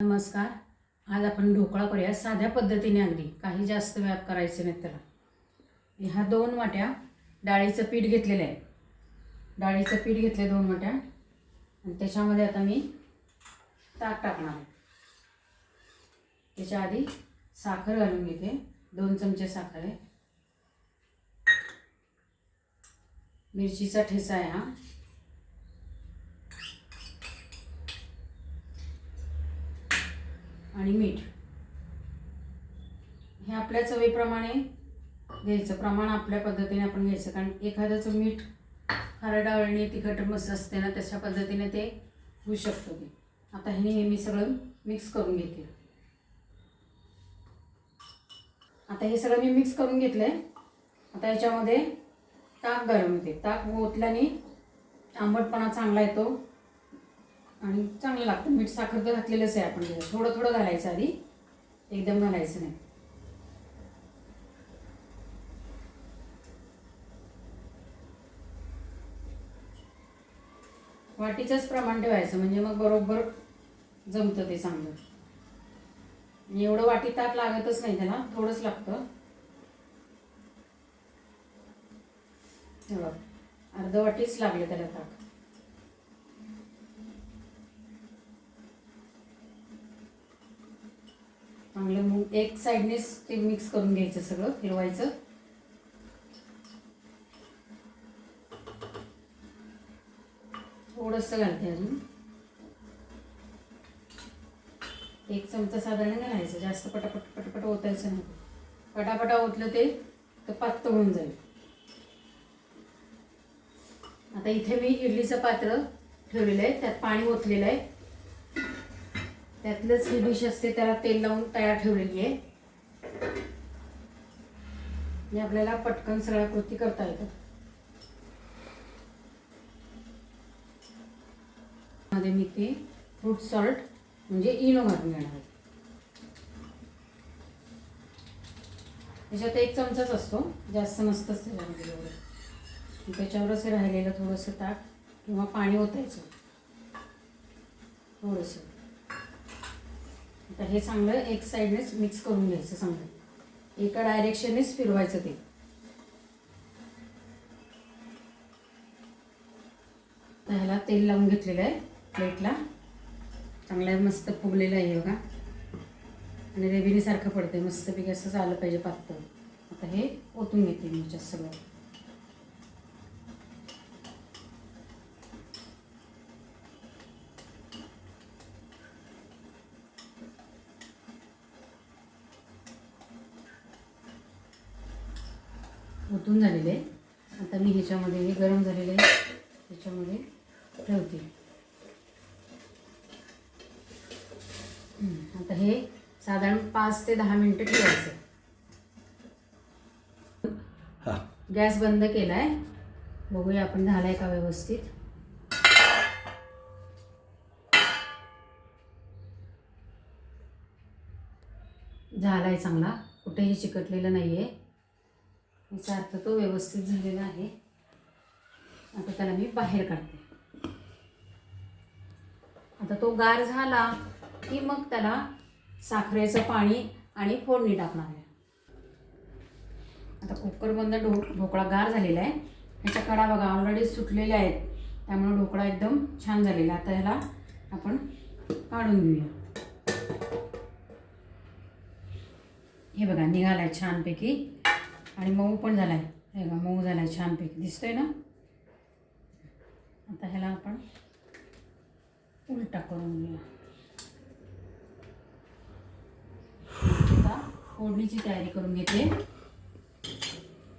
नमस्कार. आज आपण ढोकळा करूया साध्या पद्धतीने अगदी. काही जास्त व्याप करायचे नाहीत त्याला. ह्या दोन वाट्या डाळीचं पीठ घेतलेलं आहे. डाळीचं पीठ घेतले दोन वाट्या. आणि त्याच्यामध्ये आता मी ताक टाकणार आहे. त्याच्या आधी साखर घालून घेते. दोन चमचे साखर आहे. मिरचीचा ठेचा आहे हा. आणि मीठ. हे आपल्या चवीप्रमाणे घ्यायचं. प्रमाण आपल्या पद्धतीने आपण घ्यायचं. कारण एखाद्याचं मीठ खारट डाळणी तिखट मस्त असते ना तशा पद्धतीने ते होऊ शकतं ते. आता हे हे मी सगळं मिक्स करून घेते. आता हे सगळं मी मिक्स करून घेतलं आहे आता याच्यामध्ये ताक गरम येते ताक ओतल्याने आंबटपणा चांगला येतो. आणि चांगलं लागतं. मीठ साखर तर घातलेलंच आहे आपण थोडं थोडं घालायचं आधी. एकदम घालायचं नाही. वाटीचंच प्रमाण ठेवायचं. म्हणजे मग बरोबर जमतं ते चांगलं. एवढं वाटी ताक लागतच नाही त्याला. थोडंच लागतं. अर्ध वाटीच लागले त्याला ताक चांगलं मग एक साईडनेच ते मिक्स करून घ्यायचं सगळं फिरवायचं. थोडंसं घालते अजून. एक चमचा साधारण घालायचं जास्त पटापट पटापट ओतायचं नाही. पटापटा ओतलं ते तर पातळ होऊन जाईल. आता इथे मी इडलीचं पात्र ठेवलेलं आहे त्यात पाणी ओतलेलं आहे. त्यातलंच ही डिश असते त्याला तेल लावून तयार ठेवलेली आहे. आणि आपल्याला पटकन सगळ्या कृती करता येतात मध्ये मी ते फ्रूट सॉल्ट म्हणजे इनो घालून घेणार आहे. त्याच्यात एक चमचाच असतो जास्त नसतंच त्याच्यामध्ये एवढं. त्याच्यावरच राहिलेलं थोडंसं ताक किंवा पाणी ओतायचं. थोडंसं तर हे चांगलं एक साईडनेच मिक्स करून घ्यायचं चांगलं. एका डायरेक्शननेच फिरवायचं ते. ह्याला तेल लावून घेतलेलं आहे प्लेटला. चांगलं आहे, मस्त फुगलेलं आहे बघा. आणि रेबिनीसारखं आहे मस्तपैकी असंच आलं पाहिजे पातळ. आता हे ओतून घेते मी याच्यात सगळं ओतून झालेले आहे. आता मी ह्याच्यामध्ये हे गरम झालेले आहे. त्याच्यामध्ये ठेवते. आता हे साधारण पाच ते दहा मिनटं ठेवायचं. हा. गॅस बंद केलाय. बघूया आपण झालाय का व्यवस्थित. झालाय चांगला. कुठेही चिकटलेलं नाहीये. याचा अर्थ तो व्यवस्थित झालेला आहे. आता त्याला मी बाहेर काढते. आता तो गार झाला की मग त्याला साखरेचं पाणी आणि फोडणी टाकणार आहे. आता कुकरमधनं ढो ढोकळा गार झालेला आहे. ह्याच्या कडा बघा ऑलरेडी सुटलेल्या आहेत. त्यामुळे ढोकळा एकदम छान झालेला आता ह्याला आपण काढून घेऊया. हे बघा निघाला आहे छानपैकी. आणि मऊ पण झाला आहे हे बघा मऊ झाला आहे छानपैकी दिसतोय ना? आता ह्याला आपण उलटा करून घेऊया. आता फोडणीची तयारी करून घेते.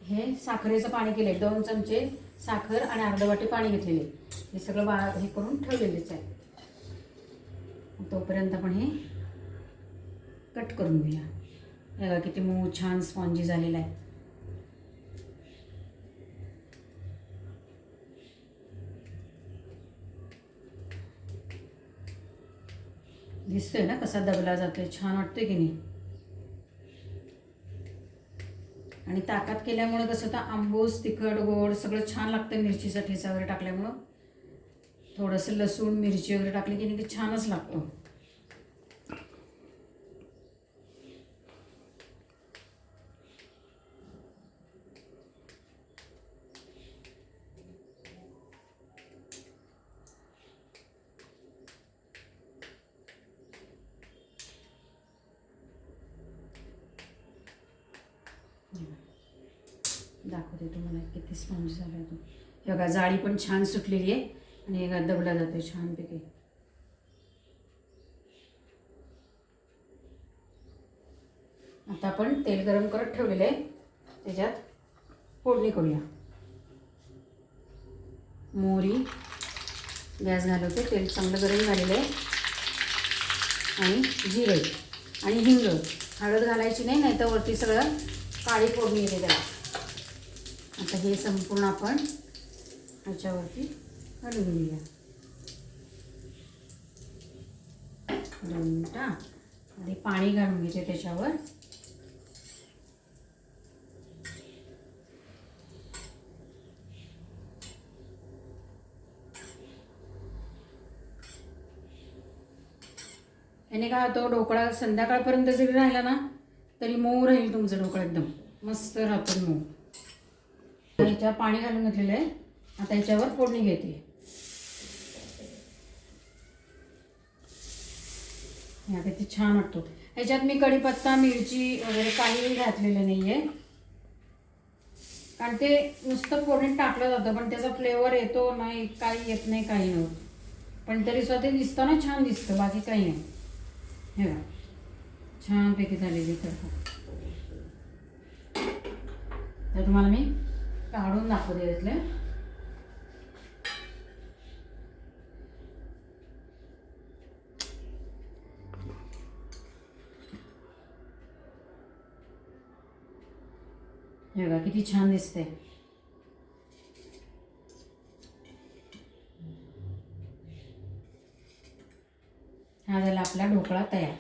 हे साखरेचं पाणी केले दोन चमचे साखर आणि अर्ध वाटी पाणी घेतलेले. हे सगळं बा हे करून ठेवलेलेच आहे. तोपर्यंत आपण हे कट करून घेऊया. हे बघा किती मऊ छान स्पॉन्जी झालेला आहे. दिसतोय ना कसा दबला जातोय छान वाटतोय की नाही? आणि ताकात केल्यामुळे कसं तर आंबूस तिखट गोड सगळं छान लागतं मिरचीचा ठेचा वगैरे टाकल्यामुळं. थोडंसं लसूण मिरची वगैरे टाकली की नाही की छानच लागतो. दाखवते तुम्हाला किती स्पंज झाला तो. हे बघा जाळी पण छान सुटलेली आहे आणि हे दबला जातो छानपैकी. आता आपण तेल गरम करत ठेवलेलं आहे. त्याच्यात फोडणी करूया. मोहरी गॅस घालवते तेल चांगलं गरम झालेलं आहे. आणि जिरे. आणि हिंग. हळद घालायची नाही नाही तर वरती सगळं काळी फोडणी येते त्याला. आता हे संपूर्ण आपण ह्याच्यावरती हलवून घेऊया. दोन मिनटं आधी पाणी घालून घ्यायचे त्याच्यावर. याने काय होतो ढोकळा संध्याकाळपर्यंत जरी राहिला ना तरी मऊ राहील तुमचं ढोकळा एकदम. मस्त राहतो मऊ. ह्याच्या पाणी घालून घेतलेलं आहे. आता याच्यावर फोडणी घेते. आता ते छान वाटतो. ह्याच्यात मी कढीपत्ता मिरची वगैरे काहीही घातलेलं नाही आहे कारण ते नुसतं फोडणीत टाकलं जातं पण त्याचा फ्लेवर येतो नाही काही येत नाही काही नव्हतं पण तरी सुद्धा ते दिसतं ना छान दिसतं बाकी काही नाही. हे बघा. छानपैकी झालेली तर तुम्हाला मी काढून दाखवते यातले हे बघा किती छान दिसते हा झाला आपला ढोकळा तयार.